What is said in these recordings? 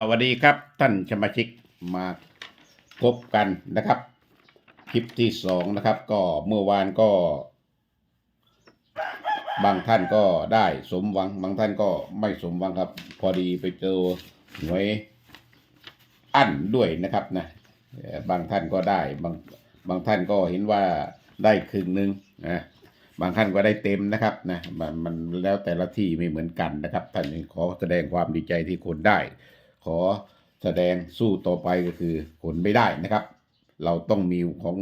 สวัสดีครับท่านสมาชิกมาพบกันนะครับ คลิปที่สองนะครับ ก็เมื่อวานก็ บางท่านก็ได้สมหวัง บางท่านก็ไม่สมหวังครับ พอดีไปเจอหวยอั้นด้วยนะครับนะบางท่านก็ได้บางบางท่านก็เห็นว่าได้ครึ่งหนึ่งนะบางท่านก็ได้เต็มนะครับนะมันแล้วแต่ละที่ไม่เหมือนกันนะครับท่านขอแสดงความดีใจที่คนได้ ขอแสดงสู้ต่อไปก็คือคนไม่ได้นะครับ เราต้องมีของ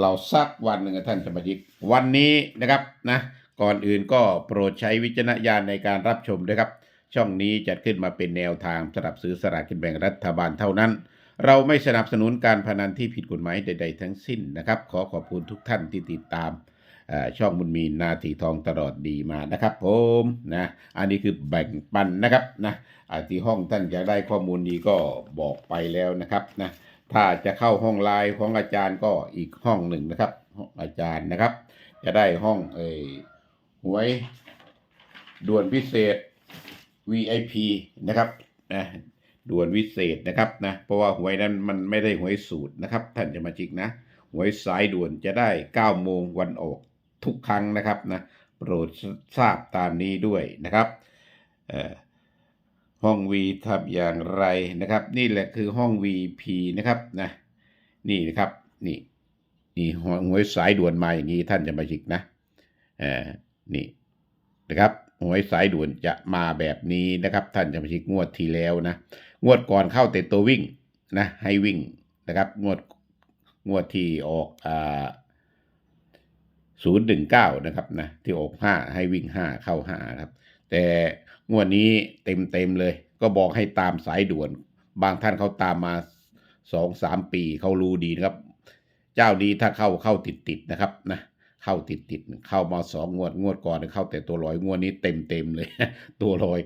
เราสักวันหนึ่งท่านสมาชิก วันนี้นะครับนะก่อนอื่นก็โปรดใช้วิจารณญาณในการรับชมด้วยครับ ช่องนี้จัดขึ้นมาเป็นแนวทางสำหรับซื้อสลากกินแบ่งรัฐบาลเท่านั้น เราไม่สนับสนุนการพนันที่ผิดกฎหมายใด ๆ ทั้งสิ้นนะครับ ขอขอบคุณทุกท่านที่ติดตาม ช่องบุญมีนาทีทองตลอดดีมานะครับผมนะอันนี้คือแบ่งปันนะครับนะอ่าที่ห้องท่านอยากได้ข้อมูลดีก็บอกไปแล้วนะครับนะถ้าจะเข้าห้องไลน์ของอาจารย์ก็อีกห้องหนึ่งนะครับห้องอาจารย์นะครับ จะได้ห้องเอหวยด่วนพิเศษ VIP นะครับนะด่วนวิเศษนะครับนะเพราะว่าหวยนั้นมันไม่ได้หวยสูตรนะครับ ท่านจะมาจิกนะ หวยสายด่วนจะได้9โมงวันออก ทุกครั้งนะครับนะโปรดทราบตามนี้ด้วยนะครับห้อง V ทำอย่างไรนะครับ นี่แหละคือห้อง VP นะครับนะนี่นะครับนี่นี่หวยสายด่วนมาอย่างนี้ท่านจะมาจิกนะเออนี่นะครับหวยสายด่วนจะมาแบบนี้นะครับ ท่านจะมาชิกงวดที่แล้วนะงวดก่อนเข้าแต่ตัววิ่งนะให้วิ่งนะครับงวดงวดที่ออกอ่า ศูนย์ถึงเก้านะครับนะที่ออกห้าให้วิ่งห้าเข้าห้าครับ แต่งวดนี้เต็มเต็มเลย ก็บอกให้ตามสายด่วน บางท่านเขาตามมาสองสามปีเขารู้ดีนะครับ เจ้าดีถ้าเข้าเข้าติดติดๆนะครับนะเข้าติดติดๆเข้ามาสองงวดงวดก่อนเข้าแต่ตัวลอยงวดนี้เต็มเต็มเลย ตัวลอย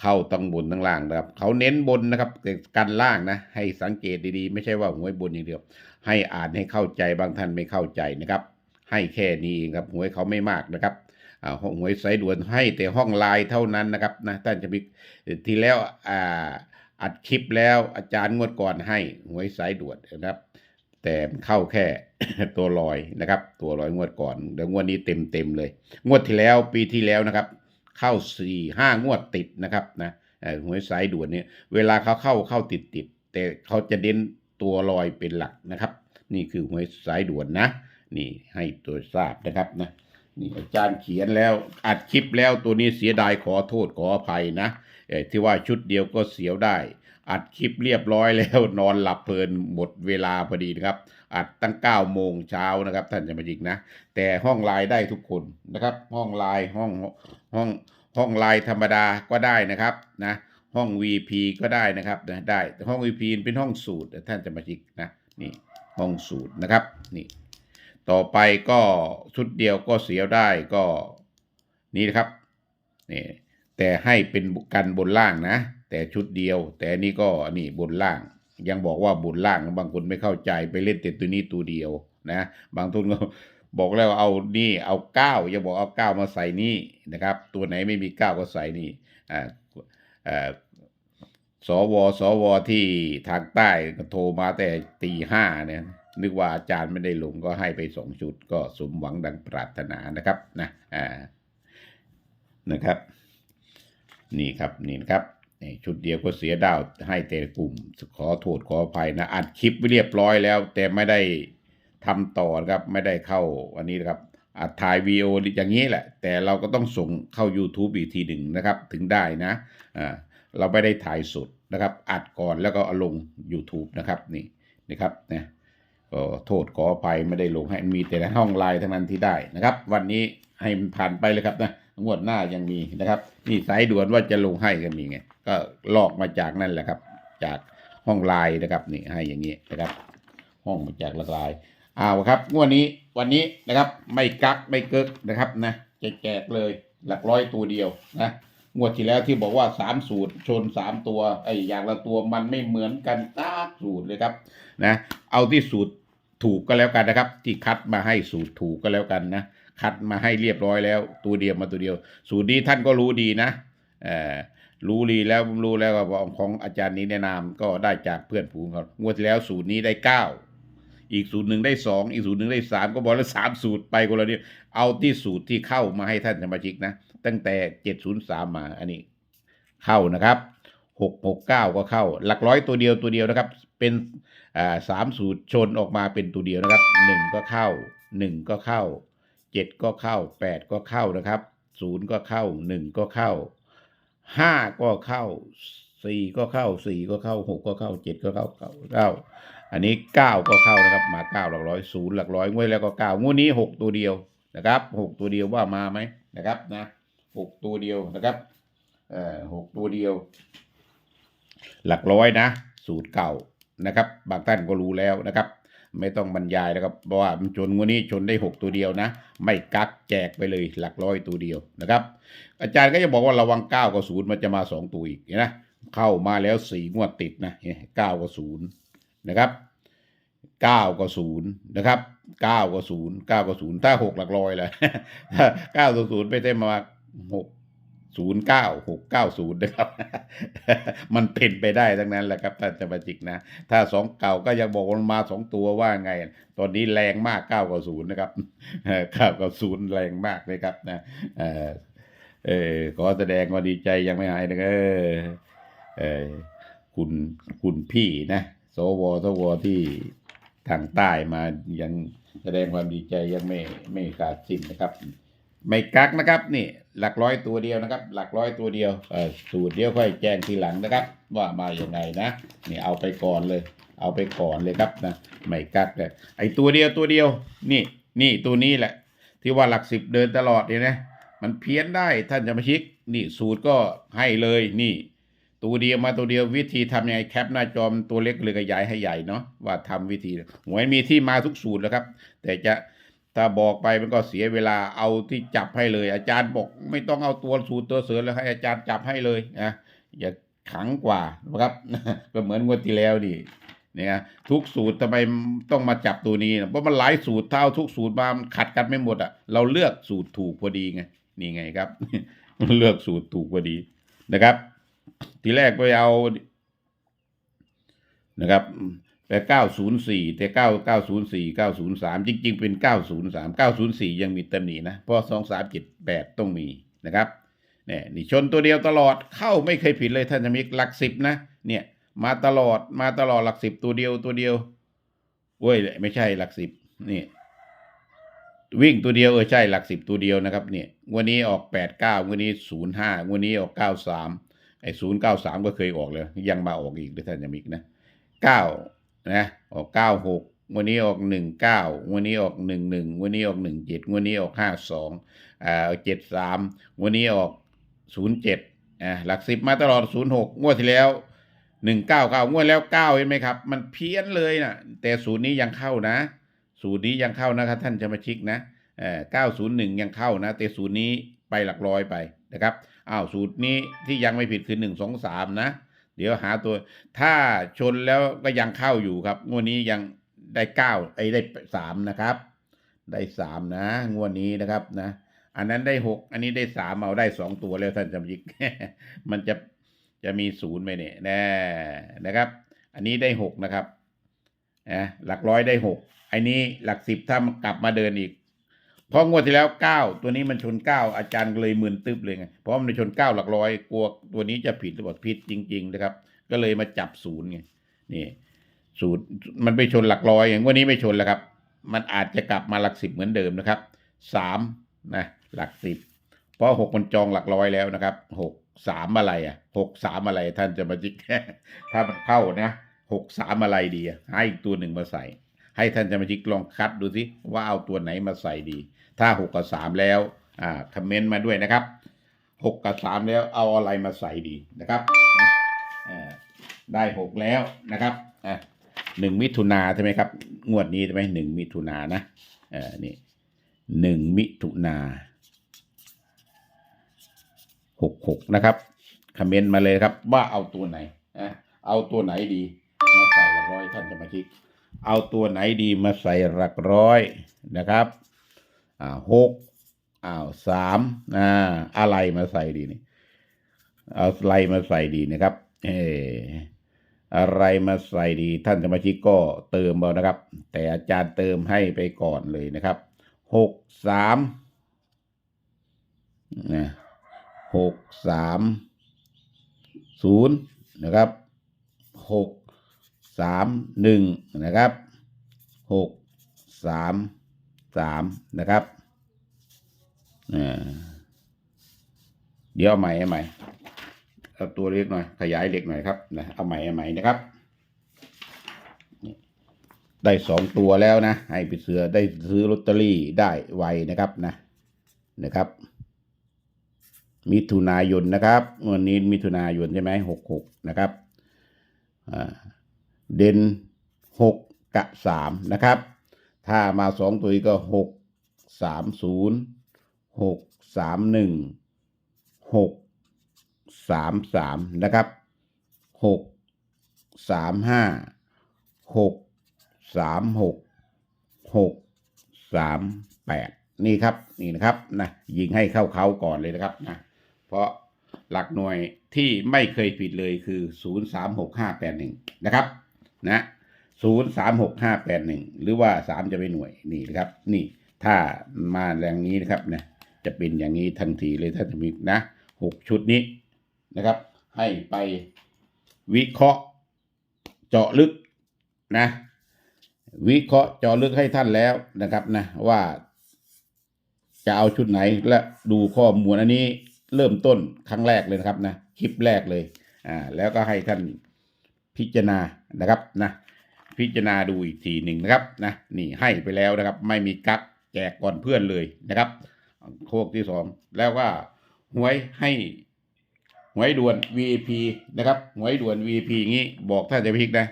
เข้าตั้งบนตั้งล่างนะครับ เขาเน้นบนนะครับแต่กันล่างนะ ให้สังเกตดีๆ ไม่ใช่ว่าหวยบนอย่างเดียว ให้อ่านให้เข้าใจบางท่านไม่เข้าใจนะครับ ให้แค่นี้เองครับหวยเขาไม่มากนะครับห้องหวยสายด่วนให้แต่ห้องไลน์เท่านั้นนะครับนะท่านจะมีทีแล้วอ่าอัดคลิปแล้วอาจารย์งวดก่อนให้หวยสายด่วนนะครับ แต่เข้าแค่ตัวลอยนะครับ ตัวลอยงวดก่อนเดี๋ยวงวดนี้เต็มเต็มเลย งวดที่แล้วปีที่แล้วนะครับ เข้าสี่ห้างวดติดนะครับนะหวยสายด่วนเนี่ยเวลาเขาเข้าเข้าติดติดแต่เขาจะเน้นตัวลอยเป็นหลักนะครับ นี่คือหวยสายด่วนนะ นี่ให้ตัวทราบนะครับนะนี่อาจารย์เขียนแล้วอัดคลิปแล้วตัวนี้เสียดายขอโทษขออภัยนะเอ่อที่ว่าชุดเดียวก็เสียวได้ อัดคลิปเรียบร้อยแล้วนอนหลับเพลินหมดเวลาพอดีนะครับ อัดตั้ง9โมงเช้านะครับ ท่านจะมาจิกนะ แต่ห้องไลน์ได้ทุกคนนะครับ ห้องไลน์ห้องห้องห้องไลน์ธรรมดาก็ได้นะครับนะห้อง VP ก็ได้นะครับนะได้แต่ห้อง VP เป็นห้องสูตรท่านจะมาจิกนะนี่ห้องสูตรนะครับนี่ ต่อไปก็ชุดเดียวก็เสียได้ก็นี่นะครับนี่แต่ให้เป็นกันบนล่างนะ แต่ชุดเดียว แต่นี่ก็นี่บนล่าง ยังบอกว่าบนล่างบางคนไม่เข้าใจไปเล่นแต่ตัวนี้ตัวเดียวนะ บางทุนก็บอกแล้วเอานี่เอาเก้าอย่าบอกเอาเก้ามาใส่นี่นะครับ ตัวไหนไม่มีเก้าก็ใส่นี่อ่าอ่าสวสวที่ทางใต้โทรมาแต่ตีห้าเนี่ย นึกว่าอาจารย์ไม่ได้ลงก็ให้ไปสองชุดก็สมหวังดังปรารถนานะครับนะอ่านะครับ นี่ครับนี่นะครับชุดเดียวก็เสียดาวให้แต่กลุ่ม ขอโทษขออภัยนะอัดคลิปไว้เรียบร้อยแล้ว แต่ไม่ได้ทำต่อนะครับไม่ได้เข้าอันนี้นะครับอัดถ่ายวีโออย่างนี้แหละ แต่เราก็ต้องส่งเข้า YouTube อีกทีหนึ่งนะครับ ถึงได้นะอ่าเราไม่ได้ถ่ายสดนะครับ อัดก่อนแล้วก็เอาลง YouTube นะครับนี่นะครับนะ ก็โทษขออภัยไม่ได้ลงให้มีแต่ในห้องไลน์เท่านั้นที่ได้นะครับ วันนี้ให้มันผ่านไปเลยครับนะงวดหน้ายังมีนะครับ นี่สายด่วนว่าจะลงให้ก็มีไงก็ลอกมาจากนั่นแหละครับ จากห้องไลน์นะครับนี่ให้อย่างนี้นะครับ ห้องมาจากละลายเอาครับ งวดนี้วันนี้นะครับไม่กักไม่เกิกนะครับนะจะแจกเลยหลักร้อยตัวเดียวนะ งวดที่แล้วที่บอกว่าสามสูตรชนสามตัวไอ้อย่างละตัวมันไม่เหมือนกันสักสูตรเลยครับนะเอาที่สูตรถูกก็แล้วกันนะครับ ที่คัดมาให้สูตรถูกก็แล้วกันนะคัดมาให้เรียบร้อยแล้ว ตัวเดียวมาตัวเดียว สูตรนี้ท่านก็รู้ดีนะเออรู้ดีแล้วรู้แล้วว่าของอาจารย์นี้แนะนำก็ได้จากเพื่อนฝูงเขางวดที่แล้วสูตรนี้ได้เก้าอีกสูตรหนึ่งได้สองอีกสูตรหนึ่งได้สามก็บอกแล้วสามสูตรไปคนละเดียวเอาที่สูตรที่เข้ามาให้ท่านสมาชิกนะ ตั้งแต่เจ็ดศูนย์สามมาอันนี้ เข้านะครับหกหกเก้าก็เข้า หลักร้อยตัวเดียวตัวเดียวนะครับ เป็นอ่าสามสูตรชนออกมาเป็นตัวเดียวนะครับหนึ่งก็เข้าหนึ่งก็เข้าเจ็ดก็เข้าแปดก็เข้านะครับศูนย์ก็เข้าหนึ่งก็เข้าห้าก็เข้าสี่ก็เข้าสี่ก็เข้าหกก็เข้าเจ็ดก็เข้าเก้าเก้าอันนี้เก้าก็เข้านะครับ มาเก้าหลักร้อยศูนย์หลักร้อยงวดแล้วก็เก้างวดนี้หกตัวเดียวนะครับหกตัวเดียวว่ามาไหมนะครับนะ หกตัวเดียวนะครับเอ่อหกตัวเดียว หลักร้อยนะ สูตรเก่านะครับ บางท่านก็รู้แล้วนะครับ ไม่ต้องบรรยายแล้วครับเพราะว่ามันชนงวดนี้ชนได้หกตัวเดียวนะ ไม่กักแจกไปเลยหลักร้อยตัวเดียวนะครับ อาจารย์ก็จะบอกว่าระวังเก้ากับศูนย์มันจะมาสองตัวอีกนะเข้ามาแล้วสี่งวดติดนะเก้ากับศูนย์นะครับเก้ากับศูนย์นะครับเก้ากับศูนย์เก้ากับศูนย์ถ้าหกหลักร้อยและเก้ากับศูนย์ไปได้มา หกศูนย์เก้าหกเก้าศูนย์นะครับ มันเป็นไปได้ทั้งนั้นแหละครับท่านจะมาจิกนะ ถ้าสองเก่าก็ยังบอกมันมาสองตัวว่าไง ตอนนี้แรงมากเก้ากับศูนย์นะครับเก้ากับศูนย์แรงมากเลยครับนะเออเออขอแสดงความดีใจยังไม่หายนะเออเออคุณคุณพี่นะสวสวที่ทางใต้มายังแสดงความดีใจยังไม่ไม่ขาดสิ้นนะครับ ไม่กักนะครับนี่หลักร้อยตัวเดียวนะครับ หลักร้อยตัวเดียวเออสูตรเดียวค่อยแจ้งทีหลังนะครับ ว่ามาอย่างไงนะนี่เอาไปก่อนเลย เอาไปก่อนเลยครับนะไม่กักเลยไอตัวเดียวตัวเดียว นี่นี่ตัวนี้แหละ ที่ว่าหลักสิบเดินตลอดเนี่ยนะมันเพี้ยนได้ท่านจะมาชิก นี่สูตรก็ให้เลยนี่ ตัวเดียวมาตัวเดียววิธีทำยังไงแคปหน้าจอมตัวเล็กเลยขยายให้ใหญ่เนาะว่าทำวิธีหวยมีที่มาทุกสูตรแล้วครับ แต่จะ ถ้าบอกไปมันก็เสียเวลาเอาที่จับให้เลย อาจารย์บอกไม่ต้องเอาตัวสูตรตัวเสือแล้วให้อาจารย์จับให้เลยนะอย่าขังกว่านะครับ ก็เหมือนงวดที่แล้วนี่เนี่ยทุกสูตรทำไมต้องมาจับตัวนี้เพราะมันหลายสูตรเท่าทุกสูตรมามันขัดกันไม่หมดอะเราเลือกสูตรถูกพอดีไงนี่ไงครับ เลือกสูตรถูกพอดีนะครับ ทีแรกไปเอานะครับ แต่เก้าศูนย์สี่แต่เก้าเก้าศูนย์สี่เก้าศูนย์สามจริง ๆ เป็นเก้าศูนย์สามเก้าศูนย์สี่ยังมีตำหนินะเพราะสองสามเจ็ดแปดต้องมีนะครับเนี่ยนี่ชนตัวเดียวตลอดเข้าไม่เคยผิดเลยท่านจะมีหลักสิบนะเนี่ยมาตลอดมาตลอดหลักสิบตัวเดียวตัวเดียวเว้ยไม่ใช่หลักสิบนี่วิ่งตัวเดียวเออใช่หลักสิบตัวเดียวนะครับเนี่ยวันนี้ออกแปดเก้าวันนี้ศูนย์ห้าวันนี้ออกเก้าสามไอ้ศูนย์เก้าสามก็เคยออกเลย ยังมาออกอีกด้วยท่านจะมีนะเก้า นะออกเก้าหกวันนี้ออกหนึ่งเก้าวันนี้ออกหนึ่งหนึ่งวันนี้ออกหนึ่งเจ็ดวันนี้ออกห้าสองอ่าเจ็ดสามวันนี้ออกศูนย์เจ็ดอ่าหลักสิบมาตลอดศูนย์หกงวดที่แล้วหนึ่งเก้าเก้างวดแล้วเก้าเห็นไหมครับ มันเพี้ยนเลยนะแต่สูตรนี้ยังเข้านะสูตรนี้ยังเข้านะครับท่านจะมาชิกนะเอ่อเก้าศูนย์หนึ่งยังเข้านะ แต่สูตรนี้ไปหลักร้อยไปนะครับอ้าวสูตรนี้ที่ยังไม่ผิดคือหนึ่งสองสามนะ เดี๋ยวหาตัว ถ้าชนแล้วก็ยังเข้าอยู่ครับ งวดนี้ยังได้เก้าไอ้ได้สามนะครับ ได้สามนะ งวดนี้นะครับนะ อันนั้นได้หกอันนี้ได้สามเอาได้สองตัวแล้วท่านจำยิก มันจะจะมีศูนย์ไหมเนี่ยแน่นะครับ อันนี้ได้หกนะครับนะหลักร้อยได้หกไอ้นี้หลักสิบถ้ากลับมาเดินอีก พราะงวดที่แล้วเก้าตัวนี้มันชนเก้าอาจารย์เลยมึนตึบเลยไงเพราะมันชนเก้าหลักร้อยกลัวตัวนี้จะผิดหรือเปล่าผิดจริง ๆ นะครับ ก็เลยมาจับศูนย์ไงนี่ศูนย์มันไปชนหลักร้อยอย่างวันนี้ไม่ชนแล้วครับ มันอาจจะกลับมาหลักสิบเหมือนเดิมนะครับสามนะหลักสิบเพราะหกมันจองหลักร้อยแล้วนะครับหกสามอะไรอะหกสามอะไรท่านจะมาจิกถ้ามันเข้านะหกสามอะไรดีอะให้อีกตัวหนึ่งมาใส่ ให้ท่านจะมาจิกลองคัดดูสิว่าเอาตัวไหนมาใส่ดี ถ้าหกกับสามแล้วอ่าคอมเมนต์มาด้วยนะครับหกกับสามแล้วเอาอะไรมาใส่ดีนะครับนะอ่าได้หกแล้วนะครับอ่าหนึ่งมิถุนาใช่ไหมครับ งวดนี้ใช่ไหมหนึ่งมิถุนานะเออนี่หนึ่งมิถุนาหกหกนะครับคอมเมนต์มาเลยครับว่าเอาตัวไหนอะเอาตัวไหนดีมาใส่ลักร้อยท่านจะมาคิด เอาตัวไหนดีมาใส่หลักร้อยนะครับอ่าหกอ้าวสามอ่าอะไรมาใส่ดีนี่เอาอะไรมาใส่ดีนะครับเอออะไรมาใส่ดีท่านสมาชิกก็เติมเอานะครับ แต่อาจารย์เติมให้ไปก่อนเลยนะครับหกสามนะหกสามศูนย์นะครับหก สามหนึ่งนะครับหกสามสามนะครับเดี๋ยวเอาใหม่เอาใหม่เอาตัวเล็กหน่อย ขยายเล็กหน่อยครับนะเอาใหม่เอาใหม่นะครับได้สองตัวแล้วนะ ให้ไปเสือได้ซื้อลอตเตอรี่ได้ไวนะครับนะนะครับ มิถุนายนนะครับวันนี้มิถุนายนใช่ไหมหกหกนะครับอ่า เด่นหกกะสามนะครับ ถ้ามาสองตัวอีกก็หกสามศูนย์หกสามหนึ่งหกสามสามนะครับหกสามห้าหกสามหกหกสามแปดนี่ครับนี่นะครับนะยิงให้เข้าเขาก่อนเลยนะครับนะเพราะหลักหน่วยที่ไม่เคยผิดเลยคือศูนย์สามหกห้าแปดหนึ่งนะครับ นะศูนย์สามหกห้าแปดหนึ่งหรือว่าสามจะไปหน่วยนี่นะครับ นี่ถ้ามาแรงนี้นะครับนะจะเป็นอย่างนี้ทันทีเลยถ้าจะมีนะหกชุดนี้นะครับ ให้ไปวิเคราะห์เจาะลึกนะ วิเคราะห์เจาะลึกให้ท่านแล้วนะครับนะว่าจะเอาชุดไหนและดูข้อมูลอันนี้เริ่มต้นครั้งแรกเลยนะครับนะคลิปแรกเลยอ่าแล้วก็ให้ท่าน พิจารณานะครับนะพิจารณาดูอีกทีหนึ่งนะครับนะนี่ให้ไปแล้วนะครับ ไม่มีกักแจกก่อนเพื่อนเลยนะครับ โคกที่สองแล้วก็หวยให้หวยด่วน VIP นะครับหวยด่วน VIP อย่างนี้ บอกท่านจะพิกนะ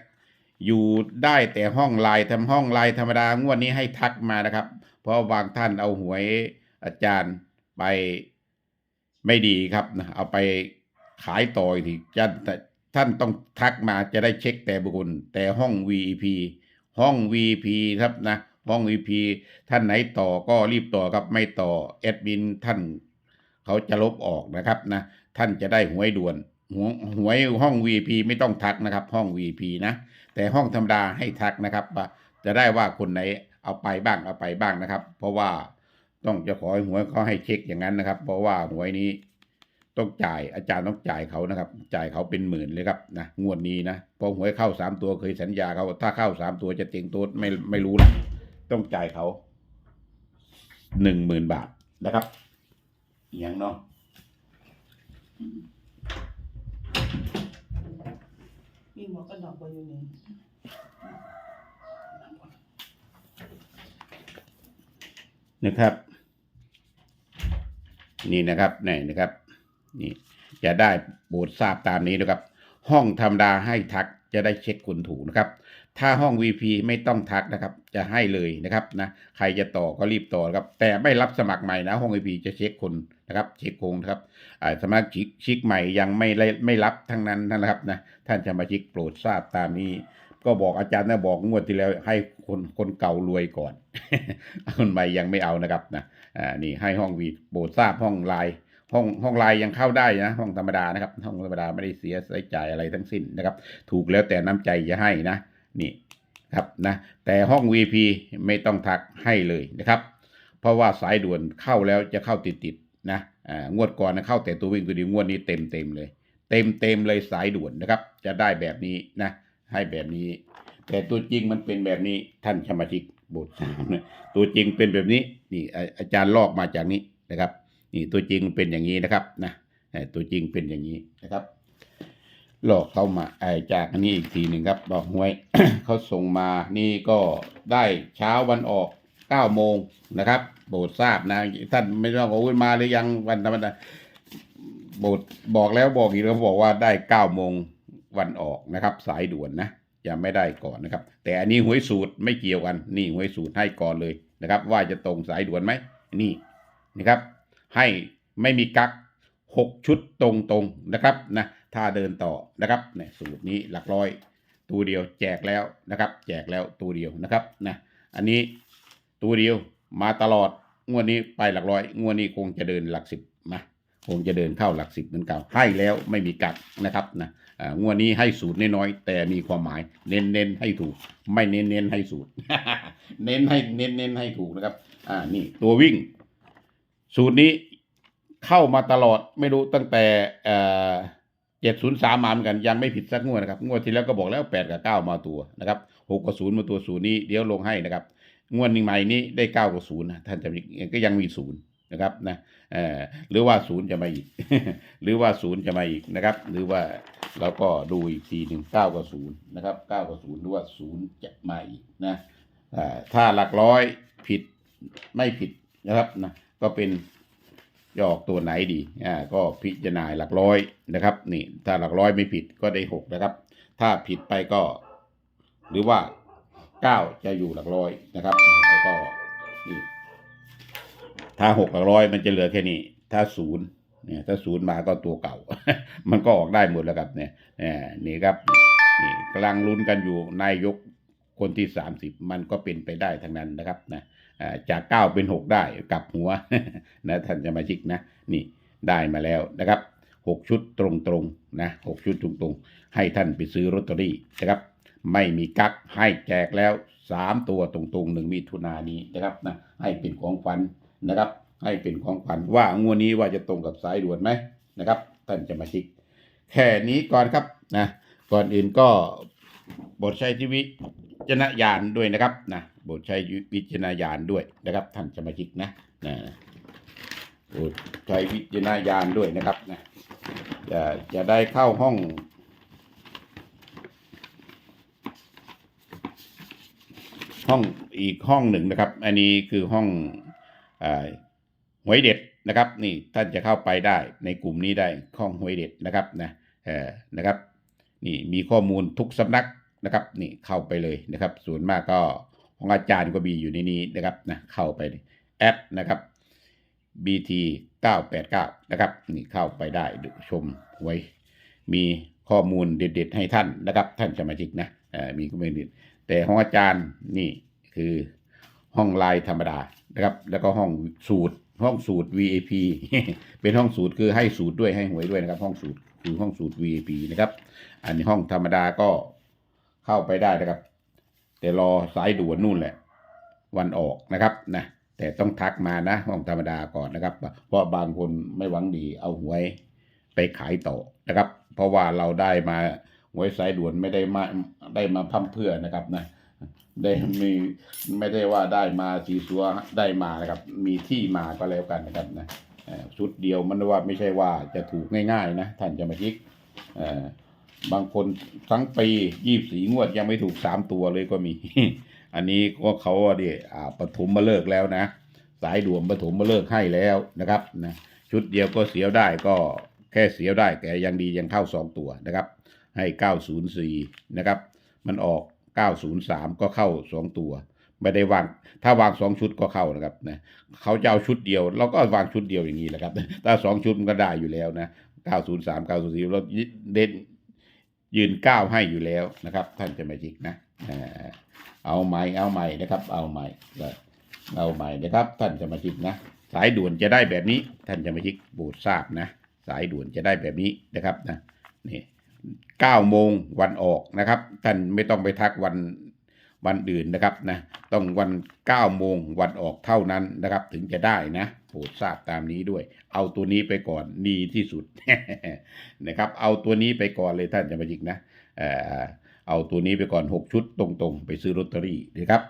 อยู่ได้แต่ห้องไลน์ทำห้องไลน์ธรรมดางวดนี้ให้ทักมานะครับ เพราะบางท่านเอาหวยอาจารย์ไปไม่ดีครับนะเอาไปขายต่ออีกทีจะ ท่านต้องทักมาจะได้เช็คแต่บุคคลแต่ห้อง VP ห้อง VP ครับนะห้อง VP ท่านไหนต่อก็รีบต่อครับไม่ต่อแอดมินท่านเขาจะลบออกนะครับนะท่านจะได้หวยด่วนหวยหวยห้อง VP ไม่ต้องทักนะครับ ห้อง VP นะแต่ห้องธรรมดาให้ทักนะครับว่าจะได้ว่าคนไหนเอาไปบ้างเอาไปบ้างนะครับ เพราะว่าต้องจะขอให้หวยเขาให้เช็คอย่างนั้นนะครับ เพราะว่าหวยนี้ ต้องจ่ายอาจารย์ต้องจ่ายเขานะครับ จ่ายเขาเป็นหมื่นเลยครับนะงวดนี้นะเพอหวยเข้าสามตัวเคยสัญญาเขาถ้าเข้าสามตัวจะเต็งตัวไม่ไม่รู้นะต้องจ่ายเขาหนึ่งหมื่นบาทนะครับอย่างเนาะมีหมวกกันน็อกบนอยู่นี่นะครับ นี่นะครับนี่นะครับ นี่จะได้โปรดทราบตามนี้นะครับ ห้องธรรมดาให้ทักจะได้เช็คคุณถูกนะครับ ถ้าห้อง VP ไม่ต้องทักนะครับ จะให้เลยนะครับนะใครจะต่อก็รีบต่อครับ แต่ไม่รับสมัครใหม่นะห้อง VP จะเช็คคนนะครับ เช็คคงนะครับสมาชิกชิกใหม่ยังไม่ได้ไม่รับทั้งนั้นนะครับนะท่านสมาชิกโปรดทราบตามนี้ ก็บอกอาจารย์นะบอกงวดที่แล้วให้คนคนเก่ารวยก่อนคนใหม่ยังไม่เอานะครับนะอ่านี่ให้ห้องวีโปรดทราบห้องไลน์ ห้องห้องไลน์ยังเข้าได้นะ ห้องธรรมดานะครับ ห้องธรรมดาไม่ได้เสียใช้จ่ายอะไรทั้งสิ้นนะครับ ถูกแล้วแต่น้ำใจจะให้นะ นี่ครับนะแต่ห้อง VP ไม่ต้องทักให้เลยนะครับ เพราะว่าสายด่วนเข้าแล้วจะเข้าติดติดๆนะอ่างวดก่อนนะเข้าแต่ตัววิ่งตัวเดียวงวดนี้เต็มเต็มเลย เต็มเต็มเลยสายด่วนนะครับ จะได้แบบนี้นะ ให้แบบนี้ แต่ตัวจริงมันเป็นแบบนี้ท่านสมาชิกบทสามนะตัวจริงเป็นแบบนี้นี่อาจารย์ลอกมาจากนี้นะครับ นี่ตัวจริงเป็นอย่างนี้นะครับนะตัวจริงเป็นอย่างนี้นะครับ หลอกเข้ามาไอจากอันนี้อีกทีหนึ่งครับบอกหวยเขาส่งมานี่ก็ได้เช้าวันออกเก้าโมงนะครับโปรดทราบนะท่านไม่ต้องบอกว่ามาหรือยังวันธรรมดาโปรดบอกแล้วบอกอีกแล้วบอกว่าได้เก้าโมงวันออกนะครับ สายด่วนนะยังไม่ได้ก่อนนะครับ แต่อันนี้หวยสูตรไม่เกี่ยวกัน นี่หวยสูตรให้ก่อนเลยนะครับ ว่าจะตรงสายด่วนไหมนี่นะครับ ให้ไม่มีกักหกชุดตรงๆนะครับนะถ้าเดินต่อนะครับเนี่ยสูตรนี้หลักร้อย ตัวเดียวแจกแล้วนะครับ แจกแล้วตัวเดียวนะครับนะอันนี้ตัวเดียวมาตลอดงวดนี้ไปหลักร้อย งวดนี้คงจะเดินหลักสิบมาคงจะเดินเข้าหลักสิบเหมือนเก่าให้แล้วไม่มีกักนะครับนะอ่างวดนี้ให้สูตรน้อยๆแต่มีความหมาย เน้นๆให้ถูก ไม่เน้นๆให้สูตร เน้นให้เน้นๆให้ถูกนะครับอ่านี่ตัววิ่ง สูตรนี้เข้ามาตลอดไม่รู้ตั้งแต่เอ่อเจ็ดศูนย์สามมาเหมือนกันยังไม่ผิดสักงวดนะครับ งวดที่แล้วก็บอกแล้วแปดกับเก้ามาตัวนะครับหกกับศูนย์มาตัวศูนย์นี้เดี๋ยวลงให้นะครับ งวดใหม่นี้ได้เก้ากับศูนย์นะท่านจะมีก็ยังมีศูนย์นะครับนะเอ่อหรือว่าศูนย์จะมาอีก หรือว่าศูนย์จะมาอีกนะครับ หรือว่าเราก็ดูอีกทีหนึ่งเก้ากับศูนย์นะครับเก้ากับศูนย์หรือว่าศูนย์จะมาอีกนะอ่าถ้าหลักร้อยผิดไม่ผิดนะครับนะ ก็เป็นจะออกตัวไหนดี อ่า ก็พิจารณาหลักร้อยนะครับ นี่ ถ้าหลักร้อยไม่ผิดก็ได้หกนะครับ ถ้าผิดไปก็ หรือว่าเก้าจะอยู่หลักร้อยนะครับแล้วก็นี่ถ้าหกหลักร้อยมันจะเหลือแค่นี้ ถ้าศูนย์เนี่ย ถ้าศูนย์มาก็ตัวเก่า มันก็ออกได้หมดแล้วครับ เนี่ยเนี่ยนี่ครับ นี่กำลังลุ้นกันอยู่นายกคนที่สามสิบมันก็เป็นไปได้ทั้งนั้นนะครับนะ จากเก้าเป็นหกได้กลับหัวนะท่านจะมาชิกนะนี่ได้มาแล้วนะครับหกชุดตรงๆนะหกชุดตรงๆ ให้ท่านไปซื้อลอตเตอรี่นะครับ ไม่มีกักให้แจกแล้วสามตัวตรงๆหนึ่งมิถุนานนี้นะครับนะให้เป็นของขวัญนะครับ ให้เป็นของขวัญว่างวดนี้ว่าจะตรงกับสายด่วนไหมนะครับ ท่านจะมาชิก แค่นี้ก่อนครับนะก่อนอื่นก็บทใช้ชีวิต จารณญาณด้วยนะครับนะโบทใช้วิจารณญาณด้วยนะครับท่านจะมาชิกนะนะบทใช้วิจารณญาณด้วยนะครับนะจะจะได้เข้าห้องห้องอีกห้องหนึ่งนะครับ อันนี้คือห้องอหวยเด็ดนะครับ นี่ท่านจะเข้าไปได้ในกลุ่มนี้ได้ห้องหวยเด็ดนะครับนะเออนะครับ นี่มีข้อมูลทุกสำนัก นะครับนี่เข้าไปเลยนะครับ ส่วนมากก็ของอาจารย์ก็มีอยู่ในนี้นะครับนะเข้าไปแอดนะครับ BT 989นะครับนี่เข้าไปได้ดูชมหวยมีข้อมูลเด็ดๆให้ท่านนะครับ ท่านสมาชิกนะมีข้อมูลเด็ดแต่ห้องอาจารย์นี่คือห้องลายธรรมดานะครับ แล้วก็ห้องสูตรห้องสูตร VIP เป็นห้องสูตรคือให้สูตรด้วยให้หวยด้วยนะครับ ห้องสูตรคือห้องสูตร VIP นะครับ อันนี้ห้องธรรมดาก็ เข้าไปได้นะครับ แต่รอสายด่วนนู่นแหละ วันออกนะครับนะแต่ต้องทักมานะห้องธรรมดาก่อนนะครับ เพราะบางคนไม่หวังดีเอาหวยไปขายต่อนะครับ เพราะว่าเราได้มาหวยสายด่วนไม่ได้มาได้มาพั่มเพื่อนะครับนะได้มีไม่ได้ว่าได้มาสีสัวได้มานะครับ มีที่มาก็แล้วกันนะครับนะชุดเดียวมันว่าไม่ใช่ว่าจะถูกง่ายๆนะท่านจะมาคิกอ่อ บางคนทั้งปียี่สีงวดยังไม่ถูกสามตัวเลยก็มี อันนี้ก็เขาว่าดิอ่าปฐมมาเลิกแล้วนะ สายด่วนปฐมมาเลิกให้แล้วนะครับนะชุดเดียวก็เสียวได้ก็แค่เสียวได้แต่ยังดียังเข้าสองตัวนะครับ ให้904นย์สี่นะครับ มันออก903ก็เข้า2ตัว ไม่ได้วางถ้าวาง2ชุดก็เข้านะครับนะเขาจะเอาชุดเดียว เราก็วางชุดเดียวอย่างนี้แหละครับ ถ้า2ชุดมันก็ได้อยู่แล้วนะ903 904เราเด่น ยืนก้าวให้อยู่แล้วนะครับ ท่านจะมาจิกนะเอาใหม่เอาใหม่นะครับ เอาใหม่เอาใหม่นะครับ ท่านจะมาจิกนะสายด่วนจะได้แบบนี้ ท่านจะมาจิกโปรดทราบนะ สายด่วนจะได้แบบนี้นะครับนะนี่เก้าโมงวันออกนะครับ ท่านไม่ต้องไปทักวัน วันอื่นนะครับนะต้องวันเก้าโมงวันออกเท่านั้นนะครับ ถึงจะได้นะโปรดทราบตามนี้ด้วย เอาตัวนี้ไปก่อนดีที่สุดนะครับ เอาตัวนี้ไปก่อนเลยท่านจะมาจิกนะเออเอาตัวนี้ไปก่อนหกชุดตรงๆ ไปซื้อลอตเตอรี่นะครับ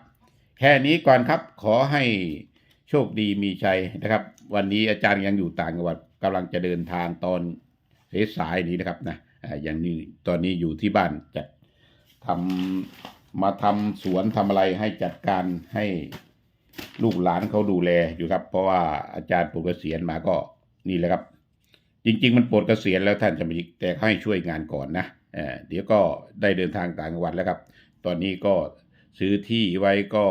แค่นี้ก่อนครับขอให้โชคดีมีชัยนะครับ วันนี้อาจารย์ยังอยู่ต่างจังหวัดกำลังจะเดินทางตอนสายๆนี้นะครับนะอ่าอย่างนี้ตอนนี้อยู่ที่บ้านจะทำ มาทำสวนทำอะไรให้จัดการให้ลูกหลานเขาดูแลอยู่ครับ เพราะว่าอาจารย์ปลดเกษียณมาก็นี่แหละครับ จริง ๆ มันปลดเกษียณแล้วท่านจะมาแต่เขาให้ช่วยงานก่อนนะเออเดี๋ยวก็ได้เดินทางต่างจังหวัดแล้วครับ ตอนนี้ก็ซื้อที่ไว้ก็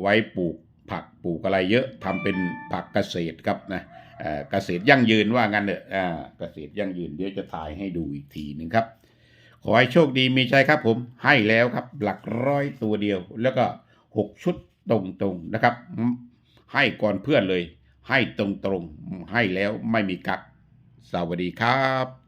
ไว้ปลูกผักปลูกอะไรเยอะทำเป็นผักเกษตรครับนะเออเกษตรยั่งยืนว่างั้นเถอะอ่าเกษตรยั่งยืนเดี๋ยวจะถ่ายให้ดูอีกทีหนึ่งครับ ขอให้โชคดีมีชัยครับผมให้แล้วครับ หลักร้อยตัวเดียว แล้วก็หกชุดตรงๆนะครับ ให้ก่อนเพื่อนเลย ให้ตรงๆให้แล้วไม่มีกักสวัสดีครับ